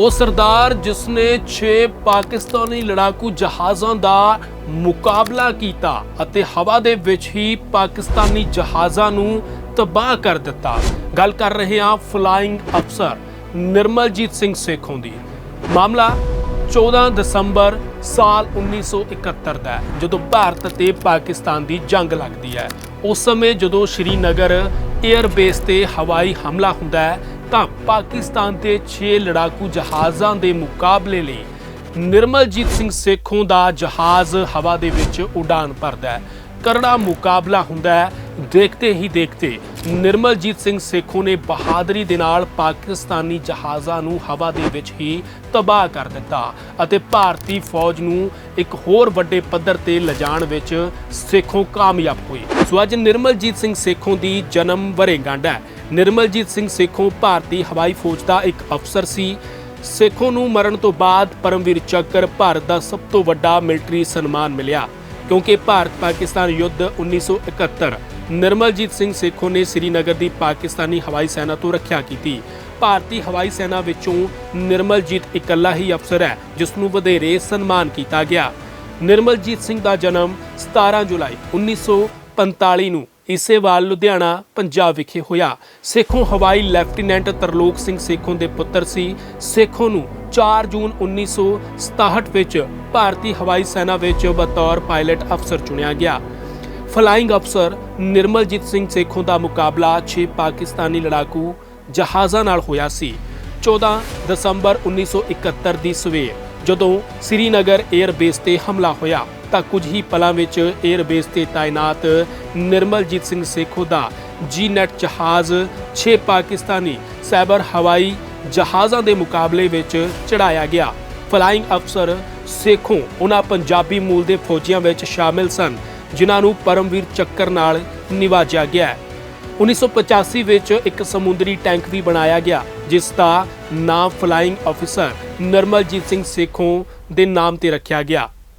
ਉਹ ਸਰਦਾਰ ਜਿਸ ਨੇ 6 ਪਾਕਿਸਤਾਨੀ ਲੜਾਕੂ ਜਹਾਜ਼ਾਂ ਦਾ ਮੁਕਾਬਲਾ ਕੀਤਾ ਅਤੇ ਹਵਾ ਦੇ ਵਿੱਚ ਹੀ ਪਾਕਿਸਤਾਨੀ ਜਹਾਜ਼ਾਂ ਨੂੰ ਤਬਾਹ ਕਰ ਦਿੱਤਾ। ਗੱਲ ਕਰ ਰਹੇ ਹਾਂ ਫਲਾਈਂਗ ਅਫਸਰ ਨਿਰਮਲਜੀਤ ਸਿੰਘ ਸੇਖੋਂ ਦੀ। ਮਾਮਲਾ 14 ਦਸੰਬਰ ਸਾਲ 1971 ਦਾ ਹੈ, ਜਦੋਂ ਭਾਰਤ ਤੇ ਪਾਕਿਸਤਾਨ ਦੀ ਜੰਗ ਲੱਗਦੀ ਹੈ। ਉਸ ਸਮੇਂ ਜਦੋਂ ਸ਼੍ਰੀਨਗਰ 에ਅਰ ਬੇਸ ਤੇ ਹਵਾਈ ਹਮਲਾ ਹੁੰਦਾ ਹੈ ਤਾਂ ਪਾਕਿਸਤਾਨ ਦੇ 6 ਲੜਾਕੂ ਜਹਾਜ਼ਾਂ ਦੇ ਮੁਕਾਬਲੇ ਲਈ ਨਿਰਮਲਜੀਤ ਸਿੰਘ ਸੇਖੋਂ ਦਾ ਜਹਾਜ਼ ਹਵਾ ਦੇ ਵਿੱਚ ਉਡਾਨ ਭਰਦਾ ਹੈ। ਕਰੜਾ ਮੁਕਾਬਲਾ ਹੁੰਦਾ ਹੈ। ਦੇਖਦੇ ਹੀ ਦੇਖਦੇ ਨਿਰਮਲਜੀਤ ਸਿੰਘ ਸੇਖੋਂ ਨੇ ਬਹਾਦਰੀ ਦੇ ਨਾਲ ਪਾਕਿਸਤਾਨੀ ਜਹਾਜ਼ਾਂ ਨੂੰ ਹਵਾ ਦੇ ਵਿੱਚ ਹੀ ਤਬਾਹ ਕਰ ਦਿੱਤਾ ਅਤੇ ਭਾਰਤੀ ਫੌਜ ਨੂੰ ਇੱਕ ਹੋਰ ਵੱਡੇ ਪੱਧਰ ਤੇ ਲਿਜਾਣ ਵਿੱਚ ਸੇਖੋਂ ਕਾਮਯਾਬ ਹੋਈ ਸੋ ਅੱਜ ਨਿਰਮਲਜੀਤ ਸਿੰਘ ਸੇਖੋਂ ਦੀ ਜਨਮ ਵਰੇਗੰਢ ਹੈ। ਨਿਰਮਲਜੀਤ ਸਿੰਘ ਸੇਖੋਂ ਭਾਰਤੀ ਹਵਾਈ ਫੌਜ ਦਾ ਇੱਕ ਅਫਸਰ ਸੀ। ਸੇਖੋਂ ਨੂੰ ਮਰਨ ਤੋਂ ਬਾਅਦ ਪਰਮਵੀਰ ਚੱਕਰ ਭਾਰਤ ਦਾ ਸਭ ਤੋਂ ਵੱਡਾ ਮਿਲਟਰੀ ਸਨਮਾਨ ਮਿਲਿਆ, ਕਿਉਂਕਿ ਭਾਰਤ ਪਾਕਿਸਤਾਨ ਯੁੱਧ 1971 ਨਿਰਮਲਜੀਤ ਸਿੰਘ ਸੇਖੋਂ ਨੇ ਸ੍ਰੀਨਗਰ ਦੀ ਪਾਕਿਸਤਾਨੀ ਹਵਾਈ ਸੈਨਾ ਤੋਂ ਰੱਖਿਆ ਕੀਤੀ। ਭਾਰਤੀ ਹਵਾਈ ਸੈਨਾ ਵਿੱਚੋਂ ਨਿਰਮਲਜੀਤ ਇਕੱਲਾ ਹੀ ਅਫਸਰ ਹੈ, ਜਿਸ ਨੂੰ ਵਧੇਰੇ ਸਨਮਾਨ ਕੀਤਾ ਗਿਆ। ਨਿਰਮਲਜੀਤ ਸਿੰਘ ਦਾ ਜਨਮ 17 ਜੁਲਾਈ 1945 ਨੂੰ ਇਸੇਵਾਲ ਲੁਧਿਆਣਾ, ਪੰਜਾਬ ਵਿਖੇ ਹੋਇਆ। ਸੇਖੋਂ ਹਵਾਈ ਲੈਫਟੀਨੈਂਟ ਤਰਲੋਕ ਸਿੰਘ ਸੇਖੋਂ ਦੇ ਪੁੱਤਰ ਸੀ। ਸੇਖੋਂ ਨੂੰ 4 ਜੂਨ 1967 ਵਿੱਚ ਭਾਰਤੀ ਹਵਾਈ ਸੈਨਾ ਵਿੱਚ ਬਤੌਰ ਪਾਇਲਟ ਅਫਸਰ ਚੁਣਿਆ ਗਿਆ। ਫਲਾਈਂਗ ਅਫਸਰ ਨਿਰਮਲਜੀਤ ਸਿੰਘ ਸੇਖੋਂ ਦਾ ਮੁਕਾਬਲਾ 6 ਪਾਕਿਸਤਾਨੀ ਲੜਾਕੂ ਜਹਾਜ਼ਾਂ ਨਾਲ ਹੋਇਆ ਸੀ। 14 ਦਸੰਬਰ 1971 ਦੀ ਸਵੇਰ ਜਦੋਂ ਸ੍ਰੀਨਗਰ 에ਅਰਬੇਸ ਤੇ ਹਮਲਾ ਹੋਇਆ, ਤਾਂ ਕੁਝ ਹੀ ਪਲਾਂ ਵਿੱਚ 에ਅਰਬੇਸ ਤੇ ਤਾਇਨਾਤ ਨਿਰਮਲਜੀਤ ਸਿੰਘ ਸੇਖੋ ਦਾ ਜੀ-ਨੈਟ ਜਹਾਜ਼ 6 ਪਾਕਿਸਤਾਨੀ ਸਾਈਬਰ ਹਵਾਈ ਜਹਾਜ਼ਾਂ ਦੇ ਮੁਕਾਬਲੇ ਵਿੱਚ ਚੜਾਇਆ ਗਿਆ। ਫਲਾਈਂਗ ਅਫਸਰ ਸੇਖੋਂ ਉਹਨਾਂ ਪੰਜਾਬੀ ਮੂਲ ਦੇ ਫੌਜੀਆਂ ਵਿੱਚ ਸ਼ਾਮਿਲ ਸਨ, ਜਿਨ੍ਹਾਂ ਨੂੰ ਪਰਮਵੀਰ ਚੱਕਰ ਨਾਲ ਨਿਵਾਜਿਆ ਗਿਆ। ਹੈ 1985 ਵਿੱਚ ਇੱਕ ਸਮੁੰਦਰੀ ਟੈਂਕ ਵੀ ਬਣਾਇਆ ਗਿਆ। ਜਿਸ ਦਾ ਨਾਮ ਫਲਾਈਂਗ ਅਫਸਰ ਨਰਮਲਜੀਤ ਸਿੰਘ ਸੇਖੋਂ ਦੇ ਨਾਮ ਤੇ ਰੱਖਿਆ ਗਿਆ।